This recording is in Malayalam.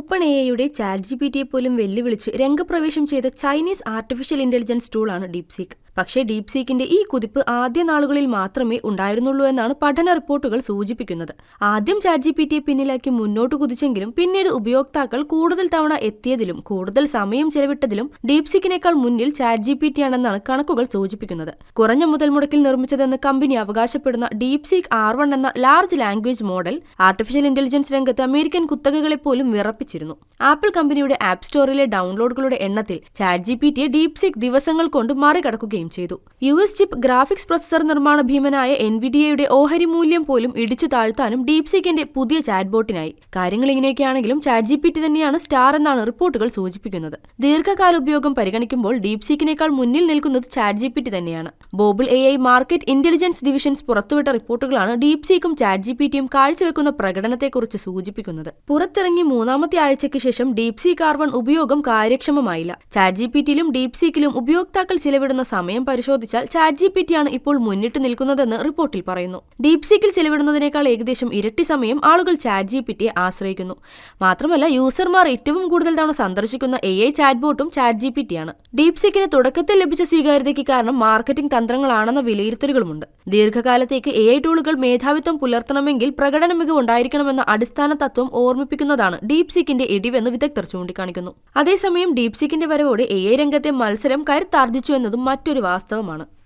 ഓപ്പൺ എ ഐയുടെ ചാറ്റ് ജി പി ടിയെ പോലും വെല്ലുവിളിച്ച് രംഗപ്രവേശം ചെയ്ത ചൈനീസ് ആർട്ടിഫിഷ്യൽ ഇന്റലിജൻസ് ടൂളാണ് ഡീപ്സീക്ക്. പക്ഷേ ഡീപ് സീക്കിന്റെ ഈ കുതിപ്പ് ആദ്യ നാളുകളിൽ മാത്രമേ ഉണ്ടായിരുന്നുള്ളൂ എന്നാണ് പഠന റിപ്പോർട്ടുകൾ സൂചിപ്പിക്കുന്നത്. ആദ്യം ചാറ്റ് ജി പി ടിയെ പിന്നിലാക്കി മുന്നോട്ട് കുതിച്ചെങ്കിലും പിന്നീട് ഉപയോക്താക്കൾ കൂടുതൽ തവണ എത്തിയതിലും കൂടുതൽ സമയം ചെലവിട്ടതിലും ഡീപ് സീക്കിനേക്കാൾ മുന്നിൽ ചാറ്റ് ജി പി ടി ആണെന്നാണ് കണക്കുകൾ സൂചിപ്പിക്കുന്നത്. കുറഞ്ഞ മുതൽ മുടക്കിൽ നിർമ്മിച്ചതെന്ന് കമ്പനി അവകാശപ്പെടുന്ന ഡീപ് സീക്ക് ആർ വൺ എന്ന large language model artificial intelligence രംഗത്ത് അമേരിക്കൻ കുത്തകകളെ പോലും വിറപ്പിച്ചിരുന്നു. ആപ്പിൾ കമ്പനിയുടെ ആപ്പ് സ്റ്റോറിലെ ഡൗൺലോഡുകളുടെ എണ്ണത്തിൽ ചാറ്റ് ജി പി ടിയെ ഡീപ്സീക്ക് ദിവസങ്ങൾ കൊണ്ട് മറികടക്കുകയും ചെയ്തു. U S chip graphics processor നിർമ്മാണ ഭീമനായ എൻവിഡിയയുടെ ഓഹരി മൂല്യം പോലും ഇടിച്ചു താഴ്ത്താനും ഡീപ് സീക്കിന്റെ പുതിയ ചാറ്റ് ബോട്ടിനായി കാര്യങ്ങൾ ഇങ്ങനെയൊക്കെയാണെങ്കിലും ചാറ്റ് ജി പി ടി തന്നെയാണ് സ്റ്റാർ എന്നാണ് റിപ്പോർട്ടുകൾ സൂചിപ്പിക്കുന്നത്. ദീർഘകാല ഉപയോഗം പരിഗണിക്കുമ്പോൾ ഡീപ് സീക്കിനേക്കാൾ മുന്നിൽ നിൽക്കുന്നത് ചാറ്റ് ജി പി ടി തന്നെയാണ്. Bobble A I market intelligence divisions പുറത്തുവിട്ട റിപ്പോർട്ടുകളാണ് ഡീപ്സീക്കും ചാറ്റ് ജി പി ടിയും കാഴ്ചവെക്കുന്ന പ്രകടനത്തെക്കുറിച്ച് സൂചിപ്പിക്കുന്നത്. പുറത്തിറങ്ങി മൂന്നാമത്തെ ആഴ്ചയ്ക്ക് ശേഷം ഡീപ് ഡീപ്സി കാർബൺ ഉപയോഗം കാര്യക്ഷമമായില്ല. ചാറ്റ് ജി പി ടിയിലും ഡീപ്സീക്കിലും ഉപയോക്താക്കൾ ചിലവിടുന്ന സമയം പരിശോധിച്ചാൽ ചാറ്റ് ജി പി ടി ആണ് ഇപ്പോൾ മുന്നിട്ട് നിൽക്കുന്നതെന്ന് റിപ്പോർട്ടിൽ പറയുന്നു. ഡീപ് സീക്കിൽ ചെലവിടുന്നതിനേക്കാൾ ഏകദേശം ഇരട്ടി സമയം ആളുകൾ ചാറ്റ് ജി പി ടിയെ ആശ്രയിക്കുന്നു. മാത്രമല്ല യൂസർമാർ ഏറ്റവും കൂടുതൽ തവണ സന്ദർശിക്കുന്ന എ ഐ ചാറ്റ് ബോട്ടും ചാറ്റ് ജി പി ടി ആണ് ഡീപ്സീക്കിന് തുടക്കത്തിൽ ലഭിച്ച സ്വീകാര്യതയ്ക്ക് കാരണം മാർക്കറ്റിംഗ് തന്ത്രങ്ങളാണെന്ന വിലയിരുത്തലുകളുമുണ്ട്. ദീർഘകാലത്തേക്ക് എ ഐ ടൂളുകൾ മേധാവിത്വം പുലർത്തണമെങ്കിൽ പ്രകടന മികവ് ഉണ്ടായിരിക്കണമെന്ന അടിസ്ഥാന തത്വം ഓർമ്മിപ്പിക്കുന്നതാണ് ഡീപ് സീക്കിന്റെ ഇടിവെന്ന് വിദഗ്ധർ ചൂണ്ടിക്കാണിക്കുന്നു. അതേസമയം ഡീപ് സീക്കിന്റെ വരവോടെ എ ഐ രംഗത്തെ മത്സരം കരുത്താർജിച്ചു എന്നതും മറ്റൊരു വാസ്തവമാണ്